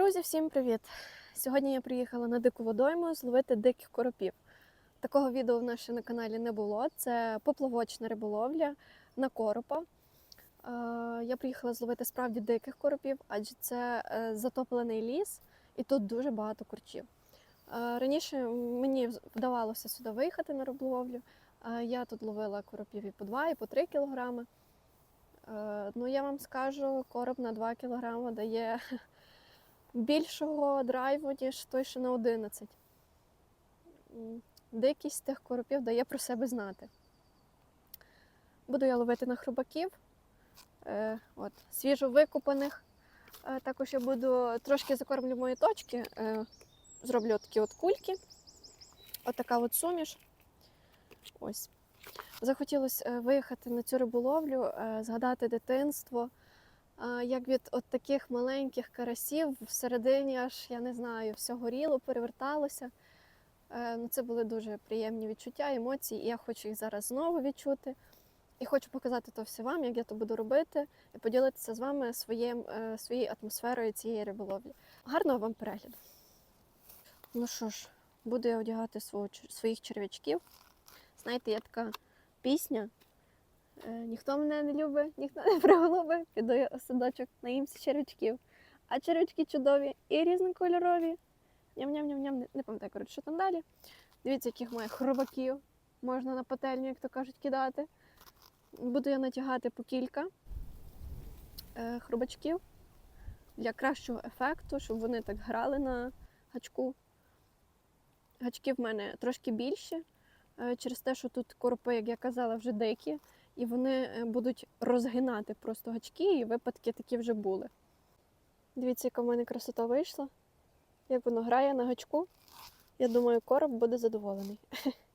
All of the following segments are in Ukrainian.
Усім привіт! Сьогодні я приїхала на дику водойму зловити диких коропів. Такого відео в нас ще на каналі не було. Це поплавочна риболовля на коропа. Е, Я приїхала зловити справді диких коропів, адже це е, затоплений ліс, і тут дуже багато корчів. Е, Раніше мені вдавалося сюди виїхати на риболовлю. Я тут ловила коропів і по 2, і по 3 кілограми. Ну, я вам скажу, короб на 2 кілограми дає більшого драйву, ніж той, що на 11. Дикість тих коропів дає про себе знати. Буду я ловити на хрубаків, е, от, свіжо викопаних. Е, також я буду трошки закормлю мої точки, е, зроблю такі от кульки. Отака от суміш. Ось. Захотілося е, виїхати на цю риболовлю, е, згадати дитинство. Як від от таких маленьких карасів всередині аж, я не знаю, все горіло, переверталося. Е, Ну, це були дуже приємні відчуття, емоції, і я хочу їх зараз знову відчути. І хочу показати то все вам, як я то буду робити, і поділитися з вами своїм, е, своєю атмосферою цієї риболовлі. Гарного вам перегляду! Ну що ж, буду я одягати свого, своїх черв'ячків. Знаєте, є така пісня. Е, Ніхто мене не любить, ніхто не приголубить, піду я у садочок наїмся червячків. А червячки чудові і різнокольорові. Ням-ням-ням-ням, не- пам'ятаю, коротше, що там далі. Дивіться, яких має хробаків. Можна на пательню, як то кажуть, кидати. Буду я натягати по кілька е, хробачків для кращого ефекту, щоб вони так грали на гачку. Гачки в мене трошки більші, е, через те, що тут коропи, як я казала, вже дикі і вони е, будуть розгинати просто гачки, і випадки такі вже були. Дивіться, яка в мене красота вийшла. Як воно грає на гачку. Я думаю, короб буде задоволений.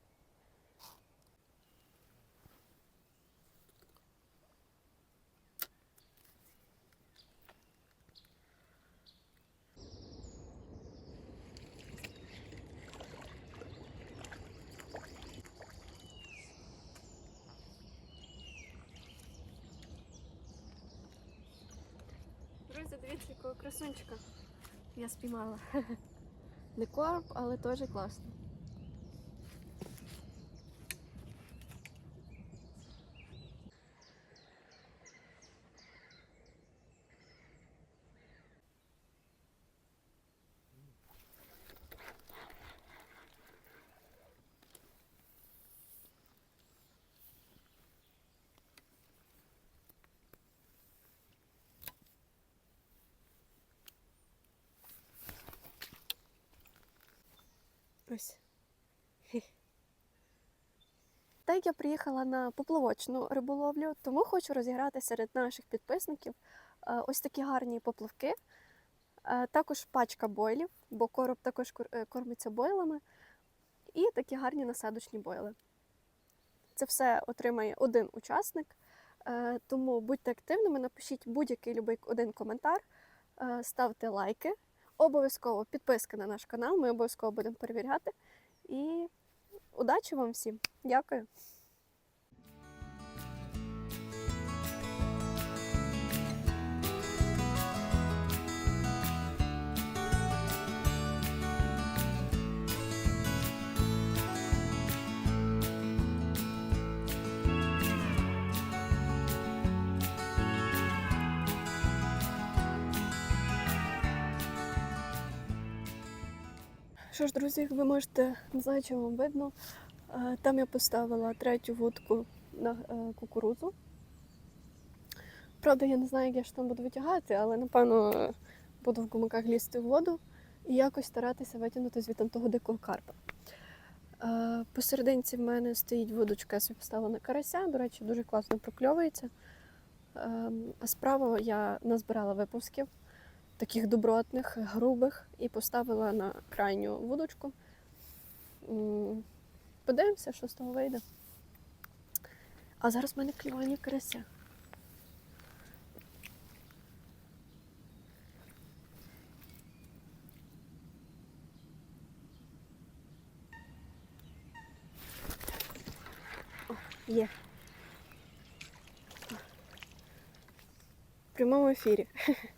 Друзі, дивіться, якого красунчика я спіймала. Не короб, але теж класно. Ось. Так я приїхала на поплавочну риболовлю, тому хочу розіграти серед наших підписників е, ось такі гарні поплавки. Е, Також пачка бойлів, бо короб також е, кормиться бойлами. І такі гарні насадочні бойли. Це все отримає один учасник. Тому будьте активними, напишіть будь-який любий один коментар, ставте лайки. Обов'язково підписка на наш канал, ми обов'язково будемо перевіряти. І удачі вам всім! Дякую! Що ж, друзі, як ви можете, не знаю, чи вам видно, е, там я поставила третю вудку на е, кукурудзу. Правда, я не знаю, як я ж там буду витягати, але напевно буду в гумаках лізти в воду і якось старатися витягнути звідти того дикого карпа. Е, Посерединці в мене стоїть вудочка, я собі поставила на карася, до речі, дуже класно прокльовується. Ем, А справа я назбирала випусків таких добротних, грубих, і поставила на крайню вудочку. Подивимося, що з того вийде. А зараз в мене клювання карася. Є. В прямому ефірі.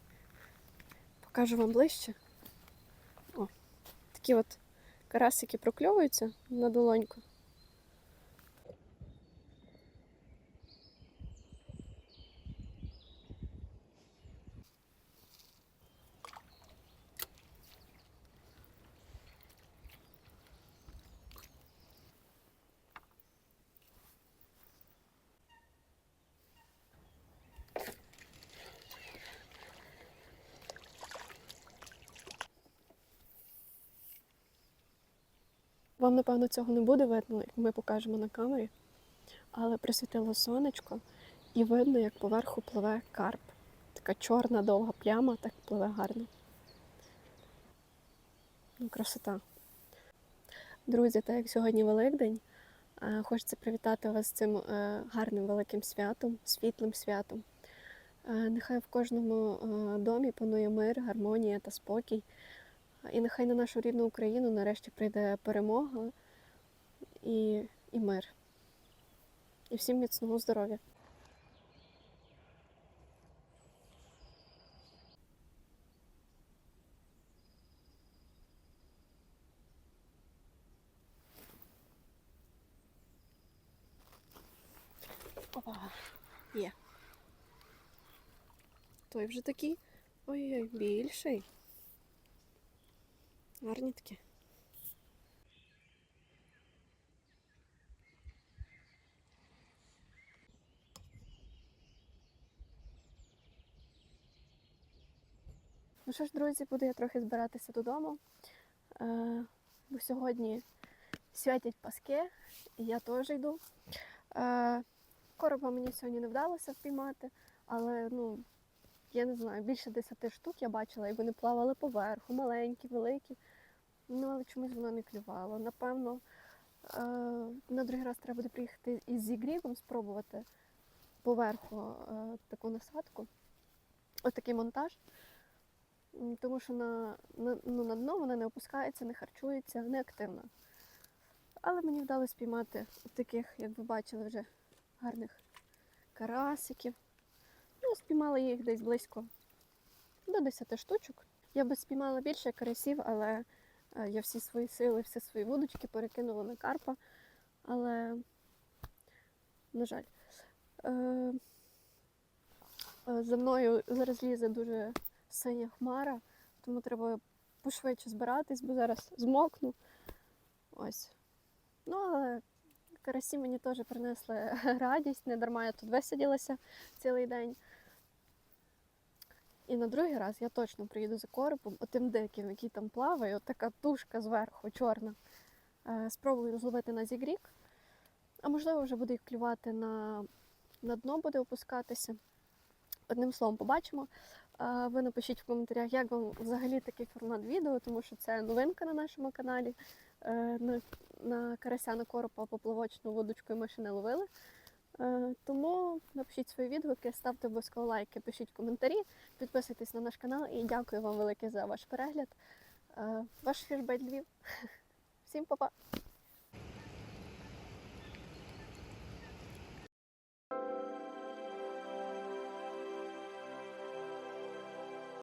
Покажу вам ближче. О, такі от карасики прокльовуються на долоньку. Вам, напевно, цього не буде видно, як ми покажемо на камері, але присвітило сонечко і видно, як поверху пливе карп. Така чорна довга пляма, так пливе гарно. Ну, красота. Друзі, так як сьогодні Великдень, е, хочеться привітати вас з цим е, гарним великим святом, світлим святом. Е, Нехай в кожному домі панує мир, гармонія та спокій. І нехай на нашу рідну Україну нарешті прийде перемога і, і мир. І всім міцного здоров'я. Опа, є. Той вже такий. Ой-ой, більший. Гарні такі. Ну що ж, друзі, буду я трохи збиратися додому. Е, бо сьогодні святять Паски, і я теж йду. Е, короба мені сьогодні не вдалося впіймати, але ну, я не знаю, більше 10 штук я бачила, і вони плавали поверху, маленькі, великі. Ну, але чомусь воно не клювало. Напевно, е, на другий раз треба буде приїхати із зігрівом, спробувати поверху е, таку насадку, отакий монтаж. Тому що на, на, ну, на дно вона не опускається, не харчується, не активна. Але мені вдалося спіймати таких, як ви бачили, вже гарних карасиків. Ну, спіймала їх десь близько до 10 штучок. Я би спіймала більше карасів, але е, я всі свої сили, всі свої вудочки перекинула на карпа. Але, на жаль, е, е, за мною зараз лізе дуже синя хмара, тому треба пошвидше збиратись, бо зараз змокну. Ось. Ну, але карасі мені теж принесли радість, не дарма я тут висиділася цілий день. І на другий раз я точно приїду за коропом, отим диким, який там плаває, от така тушка зверху, чорна. Е, Спробую зловити на зігрік. А можливо, вже буде клювати на, на дно, буде опускатися. Одним словом, побачимо. Е, Ви напишіть в коментарях, як вам взагалі такий формат відео, тому що це новинка на нашому каналі. Е, На, карася на коропа поплавочну водочкою ми ще не ловили. Е, Тому напишіть свої відгуки, ставте обов'язково лайки, пишіть коментарі, підписуйтесь на наш канал і дякую вам велике за ваш перегляд. Е, Ваш фішбайт Львів. Всім па-па!